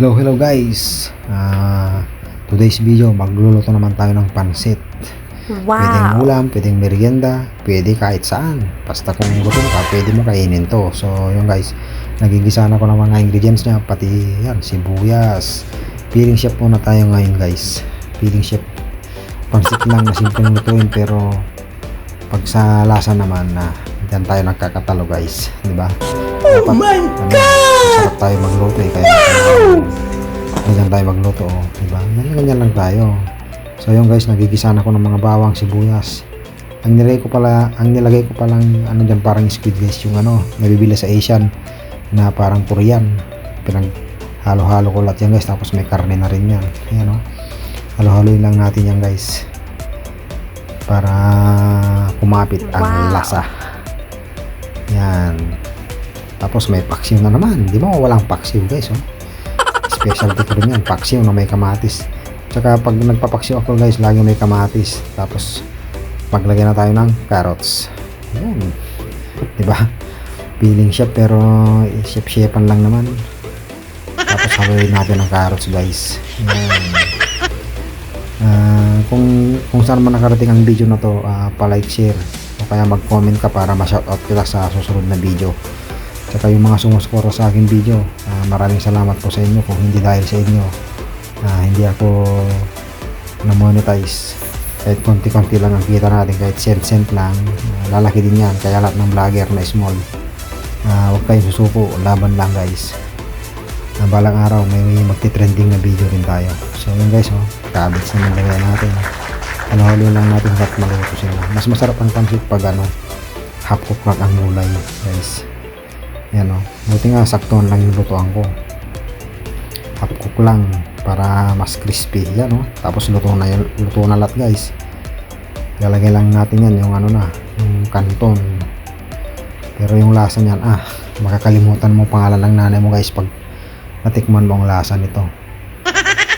Hello, hello guys. Ah, today's video, magluluto naman tayo ng pansit. Pwedeng Wow. ulam, pwedeng merienda, pwede kahit saan. Basta kung gutom ka, pwede mo kainin to. So, yun guys, nagigisa na ko ng mga ingredients niya, pati yan, sibuyas. Feeling chef muna tayo ngayon guys. Feeling chef. Pansit lang na simpleng lutuin pero pag sa lasa naman na dyan tayo nagkakatalo guys. Di ba? Oh my God! Sarap tayo magluto eh. Kaya ganyan tayo magluto. Oh, di ba? Ganyan, ganyan lang tayo. So yung guys, nagigisa na ko ng mga bawang, sibuyas. Ang nilagay ko pala, ang nilagay ko palang ano diyan parang squid guys, yung ano, nabibili sa Asian na parang Korean. Pinag halo-halo ko lahat yan guys, tapos may karne na rin yan. Ayan oh. Halo-haloin lang natin yan guys. Para kumapit ang Wow. lasa. Yan. Tapos may paksiw na naman. Di ba walang paksiw guys oh. Specialty ko rin yan. Paksiw na may kamatis. Tsaka pag nagpapaksiw ako guys, lagi may kamatis. Tapos maglagay na tayo ng carrots. Yun. Di ba? Feeling siya pero chef-chefan lang naman. Tapos haluin natin ng carrots guys. Yan. Ah, kung kung saan man nakarating ang video na to, ah, pa-like, share kaya mag-comment ka para ma-shoutout kita sa susunod na video. Tsaka yung mga sumusuporta sa aking video, ah, maraming salamat po sa inyo kung hindi dahil sa inyo. ah, hindi ako na-monetize. Kahit konti-konti lang ang kita natin, kahit cent-cent lang, ah, lalaki din yan. Kaya lahat ng vlogger na small, ah, huwag kayong susuko, laban lang guys. na balang araw may magti-trending na video rin tayo. So yun guys, oh, cabbage na nilagay natin. Ano lang natin at maluto sila. Mas masarap ang pansit pag ano, half cook lang ang gulay, guys. Yan oh. Buti nga saktuhan lang yung lutuan ko. Half cook lang para mas crispy. Yan oh. Tapos luto na yun, luto na lahat guys. Lalagay lang natin yan yung ano na, yung kanton. Pero yung lasa niyan, ah, makakalimutan mo pangalan ng nanay mo guys pag natikman mo ang lasa nito.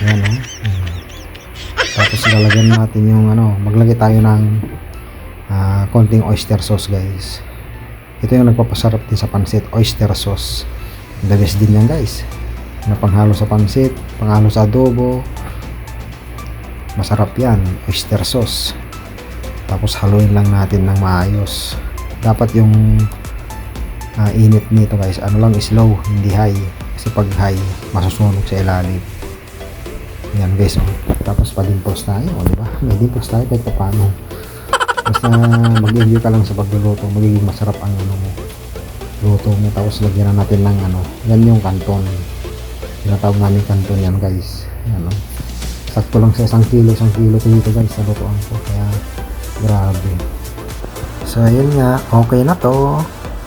Ayan o. Mm. Tapos lalagyan natin yung ano, maglagay tayo ng ah, konting oyster sauce guys. Ito yung nagpapasarap din sa pansit, oyster sauce. The best din yan guys. Na panghalo sa pansit, panghalo sa adobo. Masarap yan, oyster sauce. Tapos haluin lang natin ng maayos. Dapat yung ah, init nito guys, ano lang slow, hindi high. Kasi pag high, masusunog sa ilalim. Yan guys, oh. Tapos pa-dimples tayo, oh, di ba? May dimples tayo kahit paano. Basta mag-enjoy ka lang sa pagluluto, magiging masarap ang ano mo. Luto mo, tapos lagyan na natin ng ano, yan yung kanton. Tinatawag namin kanton yan guys. Yan, oh. Sakto lang sa isang kilo, isang kilo to dito guys, sa lutuan ko. Kaya, grabe. So, yun nga, okay na to.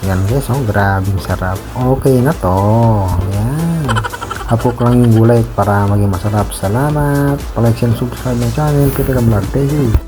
Yan guys, oh, grabe sarap. Okay na to. Yan. Hapok lang yung gulay para maging masarap. Salamat. Palike and subscribe ng channel. Peter Vlog. Thank you.